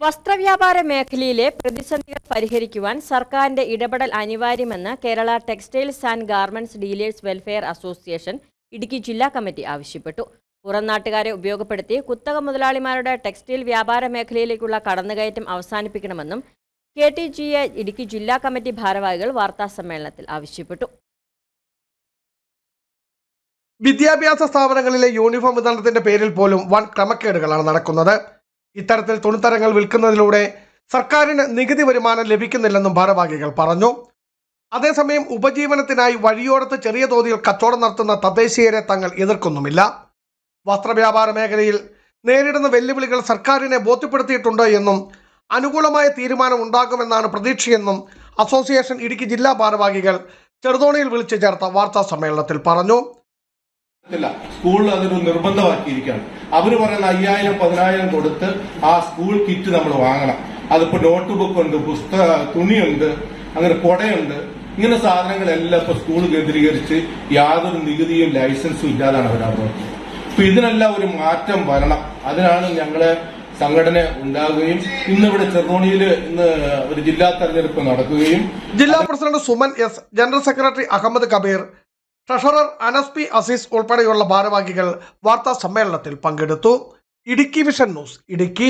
വസ്ത്രവ്യാപാര മേഖലയിലെ പ്രതിസന്ധികൾ പരിഹരിക്കുവാൻ സർക്കാരിന്റെ ഇടപെടൽ അനിവാര്യമെന്ന് Kerala textiles and garments dealers welfare association Idukki ജില്ലാ കമ്മിറ്റി ആവശ്യപ്പെട്ടു. പുറംനാട്ടുകാരെ ഉപയോഗപ്പെടുത്തി കുത്തക മുതലാളിമാരുടെ ടെക്സ്റ്റൈൽ വ്യാപാര മേഖലയിലേക്കുള്ള കടന്നുകയറ്റം അവസാനിപ്പിക്കണമെന്നും K T G A Idukki ജില്ലാ കമ്മിറ്റി ഭാരവാഹികൾ വാർത്താസമ്മേളനത്തിൽ ആവശ്യപ്പെട്ടു. വിദ്യാഭ്യാസ സ്ഥാപനങ്ങളിലെ യൂണിഫോം വിതരണത്തിന്റെ പേരിൽ പോലും വൻ ക്രമക്കേടുകളാണ് നടക്കുന്നത്. ഇത്തരത്തിൽ തുണിത്തരങ്ങൾ വിൽക്കുന്നതിലൂടെ സർക്കാരിന് നികുതി വരുമാനം ലഭിക്കുന്നില്ലെന്നും ഭാരവാഹികൾ പറഞ്ഞു. അതേസമയം ഉപജീവനത്തിനായി വഴിയോരത്ത് ചെറിയ തോതിൽ കച്ചവടം നടത്തുന്ന തദ്ദേശീയരെ തങ്ങൾ എതിർക്കുന്നുമില്ല. വസ്ത്രവ്യാപാര മേഖലയിൽ നേരിടുന്ന വെല്ലുവിളികൾ സർക്കാരിനെ ബോധ്യപ്പെടുത്തിയിട്ടുണ്ട് എന്നും അനുകൂലമായ തീരുമാനം ഉണ്ടാകുമെന്നാണ് പ്രതീക്ഷയെന്നും അസോസിയേഷൻ ഇടുക്കി ജില്ലാ ഭാരവാഹികൾ ചെറുതോണിയിൽ വിളിച്ചു ചേർത്ത വാർത്താ സമ്മേളനത്തിൽ പറഞ്ഞു. സ്കൂളിൽ അതൊരു നിർബന്ധമാക്കിയിരിക്കുകയാണ്. അവർ പറയുന്ന അയ്യായിരം പതിനായിരം കൊടുത്ത് ആ സ്കൂൾ കിറ്റ് നമ്മൾ വാങ്ങണം. അതിപ്പോ നോട്ട് ബുക്ക് ഉണ്ട് പുസ്തക തുണിയുണ്ട് അങ്ങനെ കുടയുണ്ട്. ഇങ്ങനെ സാധനങ്ങളെല്ലാം ഇപ്പൊ സ്കൂൾ കേന്ദ്രീകരിച്ച് യാതൊരു നികുതിയും ലൈസൻസും ഇല്ലാതാണ് അവരവിടെ അപ്പൊ ഇതിനെല്ലാം ഒരു മാറ്റം വരണം. അതിനാണ് ഞങ്ങളെ സംഘടന ഉണ്ടാകുകയും ഇന്നിവിടെ ചെറുതോണിയിൽ ഇന്ന് ഒരു ജില്ലാ തെരഞ്ഞെടുപ്പ് നടക്കുകയും ജില്ലാ president Suman S general secretary Ahammed Kabeer treasurer Anas P Azeez ഉൾപ്പെടെയുള്ള ഭാരവാഹികൾ വാർത്താ സമ്മേളനത്തിൽ പങ്കെടുത്തു. Idukki vision news Idukki.